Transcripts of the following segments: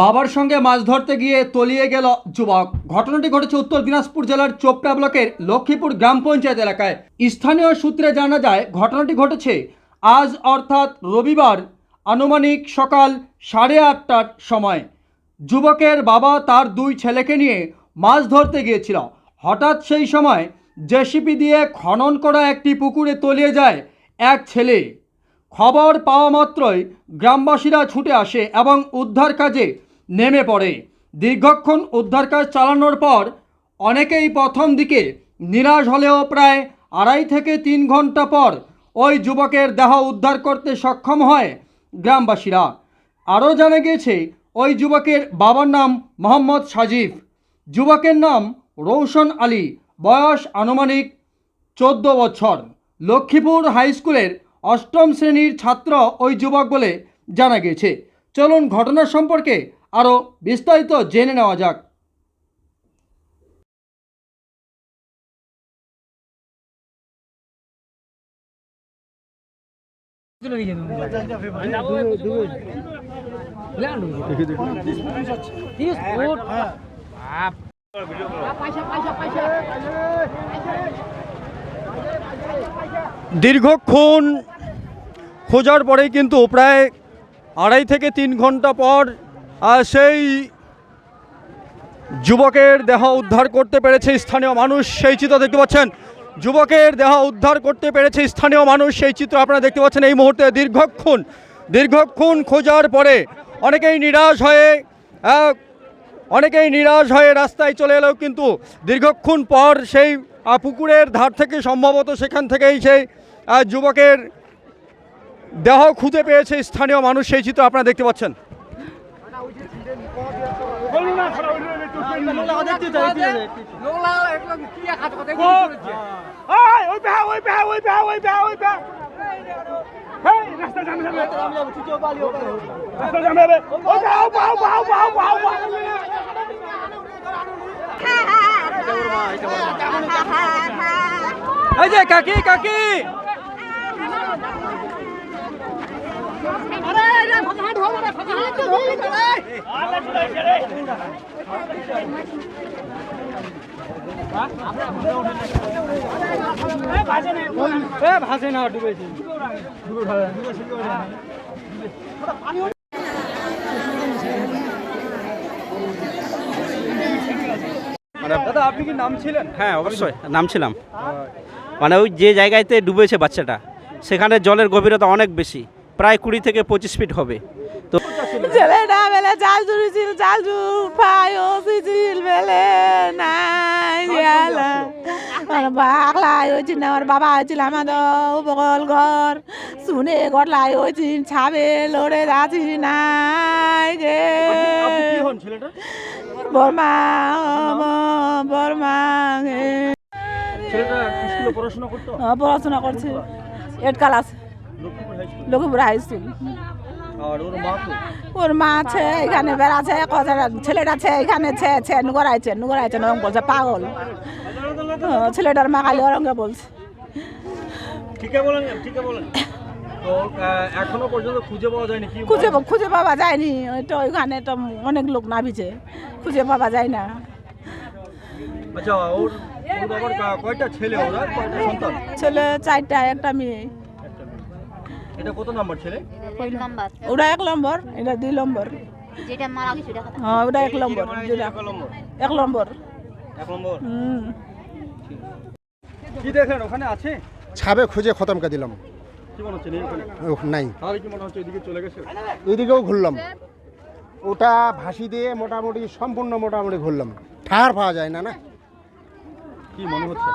বাবার সঙ্গে মাছ ধরতে গিয়ে তলিয়ে গেল যুবক। ঘটনাটি ঘটেছে উত্তর দিনাজপুর জেলার চোপড়া ব্লকের লক্ষ্মীপুর গ্রাম পঞ্চায়েত এলাকায়। স্থানীয় সূত্রে জানা যায়, ঘটনাটি ঘটেছে আজ অর্থাৎ রবিবার আনুমানিক সকাল সাড়ে আটটার সময়। যুবকের বাবা তার দুই ছেলেকে নিয়ে মাছ ধরতে গিয়েছিল। হঠাৎ সেই সময় জেসিপি দিয়ে খনন করা একটি পুকুরে তলিয়ে যায় এক ছেলে। খবর পাওয়া মাত্রই গ্রামবাসীরা ছুটে আসে এবং উদ্ধার কাজে নেমে পড়ে। দীর্ঘক্ষণ উদ্ধার কাজ চালানোর পর অনেকেই প্রথম দিকে নিরাশ হলেও প্রায় আড়াই থেকে তিন ঘণ্টা পর ওই যুবকের দেহ উদ্ধার করতে সক্ষম হয় গ্রামবাসীরা। আরও জানা গিয়েছে, ওই যুবকের বাবার নাম মোহাম্মদ সাজিফ। যুবকের নাম রৌশন আলী, বয়স আনুমানিক চোদ্দ বছর। লক্ষ্মীপুর হাই স্কুলের অষ্টম শ্রেণির ছাত্র ওই যুবক বলে জানা গেছে। চলুন ঘটনা সম্পর্কে আরও বিস্তারিত জেনে নেওয়া যাক। দীর্ঘক্ষণ খোঁজার পরেই কিন্তু প্রায় আড়াই থেকে তিন ঘণ্টা পর সেই যুবকের দেহ উদ্ধার করতে পেরেছে স্থানীয় মানুষ। সেই চিত্র দেখতে পাচ্ছেন। যুবকের দেহ উদ্ধার করতে পেরেছে স্থানীয় মানুষ। সেই চিত্র আপনারা দেখতে পাচ্ছেন এই মুহূর্তে দীর্ঘক্ষণ দীর্ঘক্ষণ খোঁজার পরে অনেকেই নিরাশ হয়ে অনেকেই নিরাশ হয়ে রাস্তায় চলে এলেও কিন্তু দীর্ঘক্ষণ পর সেই পুকুরের ধার থেকে সম্ভবত সেখান থেকেই সেই যুবকের দেহ খুঁজে পেয়েছে স্থানীয় মানুষ, সেই চিত্র আপনারা দেখতে পাচ্ছেন। এই যে কাকি কাকি! ভাসে না ডুবেছে। দাদা আপনি কি নাম ছিলেন? হ্যাঁ অবশ্যই নামছিলাম মানে ওই যে জায়গাতে ডুবেছে বাচ্চাটা সেখানে জলের গভীরতা অনেক বেশি প্রায় কুড়ি থেকে পঁচিশ ফিট হবে। তো ছেলেটা বেলে জাল জুড়েছিল জাল জুড়াই ওসিছিল বেলে নাই বাগলাই হয়েছিল আমার বাবা হয়েছিল আমাদের উপকল ঘর। শুনে গড়লাই হয়েছিল ছাবে লড়ে যাচ্ছি নাই গে বর্মা বর্মা পড়াশোনা করছে। Eight class Lakshmipur high school ওর মা আছে, এখানে বেড়াচ্ছে কথা ছেলেটা আছে, এখানে ছে নুগরাইছে নুগরাইছে, নরম বলছে, পাগল। ছেলেটার মা খালি ওরঙ্গে বলছে। ঠিকই বলেন ঠিকই বলেন। তো এখনও পর্যন্ত খুঁজে পাওয়া যায়নি কি খুঁজে খুঁজে পাওয়া যায়নি। তো ওইখানে তো অনেক লোক নামিছে খুঁজে পাওয়া যায় না। আচ্ছা ওর ওর বাবার কয়টা ছেলে ওরা কয়টা সন্তান? ছেলে চারটা একটা মেয়ে। এটা কত নাম্বার ছেলে? ওটা এক নম্বর এটা দুই নম্বর। যেটা মারা গেছে ওটা হ্যাঁ ওটা এক নম্বর যেটা এক নম্বর। এক নম্বর। এক নম্বর? হুম। কি দেখেন ওখানে আছে? ছাবে খুঁজে খতম করে দিলাম। কি মনে হচ্ছে? নেই ওখানে নাই। তাহলে কি মনে হচ্ছে এদিকে চলে গেছে? এদিকেও ঘুরলাম। ওটা ভাসি দিয়ে মোটামুটি সম্পূর্ণ মোটামুটি ঘুরলাম। ঠার পাওয়া যায় না না? কি মনে হচ্ছে?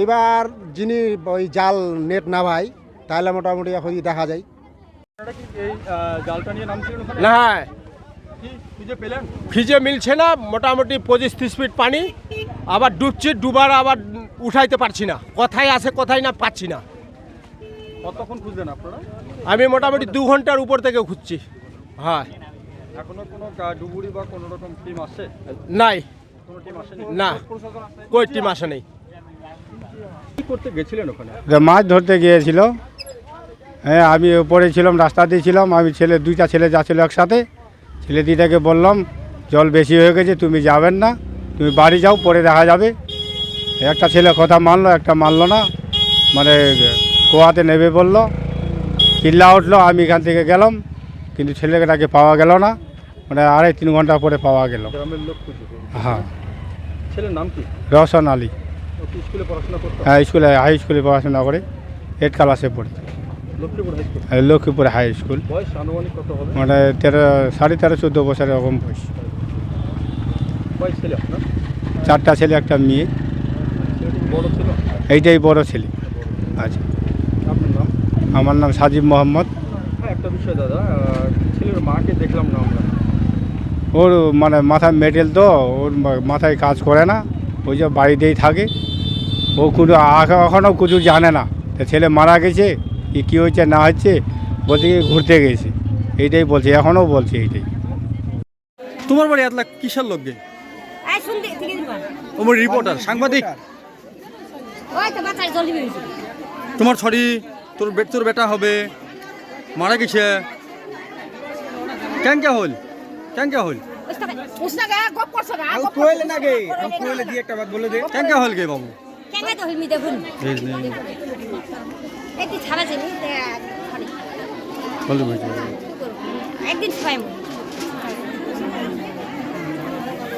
এইবার যিনি ওই জাল নেট না ভাই তাহলে মোটামুটি এখন দেখা যায়। না। খুঁজে মিলছে না মোটামুটি পঁচিশ ত্রিশ ফিট পানি আবার ডুবছি ডুবার আবার উঠাইতে পারছি না। কোথায় আছে কোথায় না পাচ্ছি না। কতক্ষণ খুঁজলেন আপনারা? আমি মোটামুটি দু ঘণ্টার উপর থেকে খুঁজছি। হ্যাঁ। এখনও কোনো ডুবুরি বা কোনো রকম টিম আসছে? নাই। কোনো টিম আসেনি? না। কই টিম আসে নেই। কি করতে গেছিলেন ওখানে? মাছ ধরতে গিয়েছিল। হ্যাঁ আমি ওপরে ছিলাম রাস্তা দিয়ে ছিলাম। আমি ছেলে দুইটা ছেলে যাচ্ছিল একসাথে। ছেলে দুইটাকে বললাম জল বেশি হয়ে গেছে তুমি যাবেন না। তুমি বাড়ি যাও পরে দেখা যাবে। একটা ছেলে কথা মানলো একটা মানলো না। মানে কুয়াতে নেবে বলল চিল্লা উঠল আমি এখান থেকে গেলাম কিন্তু ছেলেটাকে পাওয়া গেল না। মানে আড়াই তিন ঘণ্টা পরে পাওয়া গেল। গ্রামের লোক খুঁজে হ্যাঁ। ছেলের নাম কি? রওশন আলী। ও কি স্কুলে পড়াশোনা করতো? হ্যাঁ স্কুলে হাই স্কুলে পড়াশোনা করে। এইট ক্লাসে পড়ে। Lakshmipur high school. আর লক্ষ্মীপুর হাই স্কুল। বয়স আনুমানিক কত হবে? মানে তেরো সাড়ে তেরো চোদ্দ বছর এরকম বয়স। বয়স ছেলে আপনার? চারটা ছেলে একটা মেয়ে। ছেলেটি কি বড় ছিল? এইটাই বড় ছেলে। আচ্ছা। আমার নাম সাজিব মোহাম্মদ। হ্যাঁ একটা বিষয় দাদা ছেলের মাকে দেখলাম না আমরা। ওর মানে মাথায় মেটেল তো ওর মাথায় কাজ করে না ওই যে বাড়িতেই থাকে। ও কোনো এখনও কিছু জানে না। তো ছেলে মারা গেছে কি কী হয়েছে না হচ্ছে বলতে ঘুরতে গেছে। এইটাই বলছে এখনও বলছে এইটাই। তোমার বাড়ি এতলা কিসের লোক গে এই শুনতে থেকে দিবা ওমর রিপোর্টার সাংবাদিক? ওই তো বাচ্চা জলদি বেরিয়েছে তোমার ছড়ি তোর বে- তোর বেটা হবে মারা গেছে। কেন কে হল? কেন কে হল? কেন কে হল গে বাবু?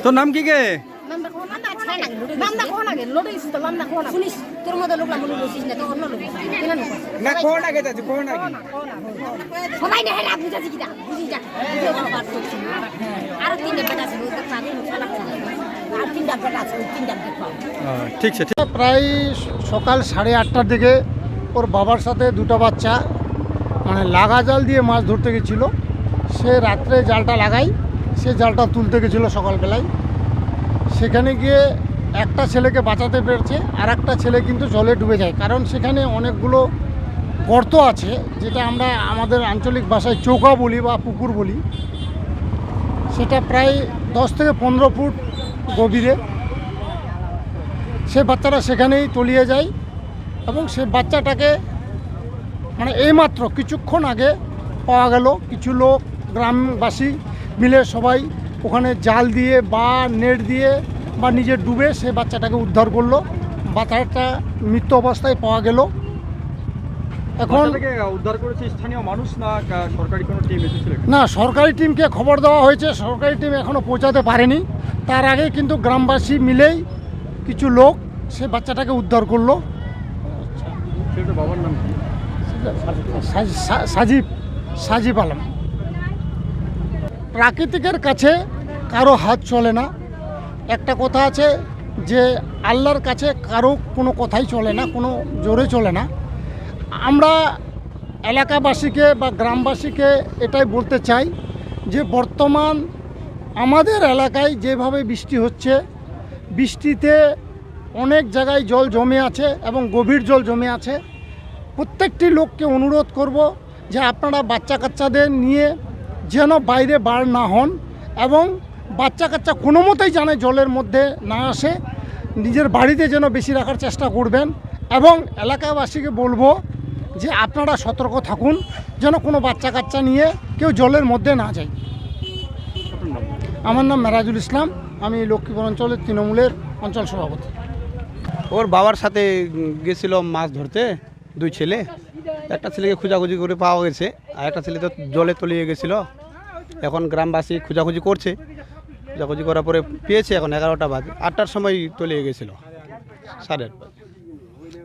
তোর নাম কি গে? নামদা কোন আগে লোডে ইসু তো নামদা কোন শুনিস তোর মতো লোক লাম লোক না তো অন্য লোক না কোন আগে যাচ্ছে কোন আগে সবাই না হেলা বুঝাছি কিটা বুঝি যা আর তিনটা বেটা আছে আর তিনটা বেটা তিনটা ঠিক আছে প্রায় সকাল সাড়ে আটটার দিকে ওর বাবার সাথে দুটো বাচ্চা মানে লাগা জাল দিয়ে মাছ ধরতে গেছিল। সে রাত্রে জালটা লাগাই সে জালটা তুলতে গেছিল সকালবেলায়। সেখানে গিয়ে একটা ছেলেকে বাঁচাতে পেরেছে আর একটা ছেলে কিন্তু জলে ডুবে যায়। কারণ সেখানে অনেকগুলো গর্ত আছে, যেটা আমরা আমাদের আঞ্চলিক ভাষায় চৌকা বলি বা পুকুর বলি। সেটা প্রায় দশ থেকে পনেরো ফুট গভীরে। সে বাচ্চাটা সেখানেই তলিয়ে যায় এবং সে বাচ্চাটাকে মানে এইমাত্র কিছুক্ষণ আগে পাওয়া গেল। কিছু লোক, গ্রামবাসী মিলে সবাই ওখানে জাল দিয়ে বা নেট দিয়ে বা নিজে ডুবে সে বাচ্চাটাকে উদ্ধার করল। বাচ্চাটা মৃত্যু অবস্থায় পাওয়া গেল। এখন উদ্ধার করেছে স্থানীয় মানুষ না সরকারি কোনো টিম এসেছিল না সরকারি টিমকে খবর দেওয়া হয়েছে সরকারি টিম এখনও পৌঁছাতে পারেনি। তার আগে কিন্তু গ্রামবাসী মিলেই কিছু লোক সে বাচ্চাটাকে উদ্ধার করল। বাবার নাম সাজিব সাজিব আলম। প্রাকৃতিকের কাছে কারও হাত চলে না। একটা কথা আছে যে আল্লাহর কাছে কারও কোনো কথাই চলে না, কোনো জোরে চলে না। আমরা এলাকাবাসীকে বা গ্রামবাসীকে এটাই বলতে চাই যে বর্তমান আমাদের এলাকায় যেভাবে বৃষ্টি হচ্ছে, বৃষ্টিতে অনেক জায়গায় জল জমে আছে এবং গভীর জল জমে আছে। প্রত্যেকটি লোককে অনুরোধ করব যে আপনারা বাচ্চা কাচ্চাদের নিয়ে যেন বাইরে বার না হন এবং বাচ্চা কাচ্চা কোনো মতেই জানে জলের মধ্যে না আসে, নিজের বাড়িতে যেন বেশি রাখার চেষ্টা করবেন এবং এলাকাবাসীকে বলব যে আপনারা সতর্ক থাকুন, যেন কোনো বাচ্চা কাচ্চা নিয়ে কেউ জলের মধ্যে না যায়। আমার নাম মেরাজুল ইসলাম, আমি লক্ষ্মীপুর অঞ্চলের তৃণমূলের অঞ্চল সভাপতি। ওর বাবার সাথে গেছিল মাছ ধরতে, দুই ছেলে। একটা ছেলেকে খোঁজাখুঁজি করে পাওয়া গেছে, আর একটা ছেলে তো জলে তলিয়ে গেছিল। এখন গ্রামবাসী খোঁজাখুঁজি করছে। খোঁজাখুঁজি করার পরে পেয়েছে এখন এগারোটা বাজে। আটটার সময় তলিয়ে গেছিল সাড়ে আট বাজে।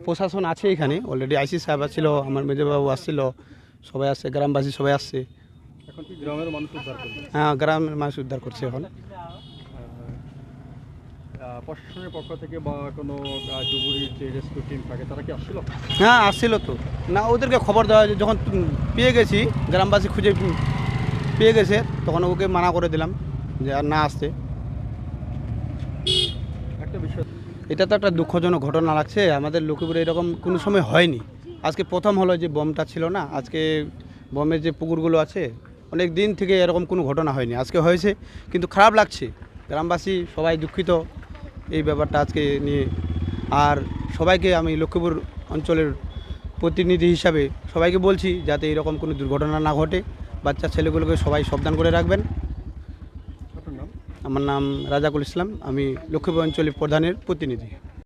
প্রশাসন আছে এখানে অলরেডি আইসি সাহেব আসছিল আমার মেজবাবু আসছিল সবাই আসছে গ্রামবাসী সবাই আসছে। হ্যাঁ গ্রামের মানুষ উদ্ধার করছে এখন। প্রশাসনের পক্ষ থেকে বা কোনো ডুবুরির যে রেস্কিউ টিম থাকে তারা কি আসছিল? হ্যাঁ আসছিল তো। না ওদেরকে খবর দেওয়া যখন পেয়ে গেছি গ্রামবাসী খুঁজে পেয়ে গেছে তখন ওকে মানা করে দিলাম যে আর না আসতে। একটা বিষয় এটা তো একটা দুঃখজনক ঘটনা লাগছে আমাদের লক্ষ্মীপুরে এরকম কোনো সময় হয়নি। আজকে প্রথম হলো যে বমটা ছিল না আজকে বমের যে পুকুরগুলো আছে অনেক দিন থেকে এরকম কোনো ঘটনা হয়নি। আজকে হয়েছে কিন্তু খারাপ লাগছে। গ্রামবাসী সবাই দুঃখিত এই ব্যাপারটা আজকে নিয়ে। আর সবাইকে আমি লক্ষ্মীপুর অঞ্চলের প্রতিনিধি হিসাবে সবাইকে বলছি যাতে এরকম কোনো দুর্ঘটনা না ঘটে। বাচ্চা ছেলেগুলোকে সবাই সাবধান করে রাখবেন। আমার নাম রাজাকুল ইসলাম আমি লক্ষ্মীপুর অঞ্চলের প্রধানের প্রতিনিধি।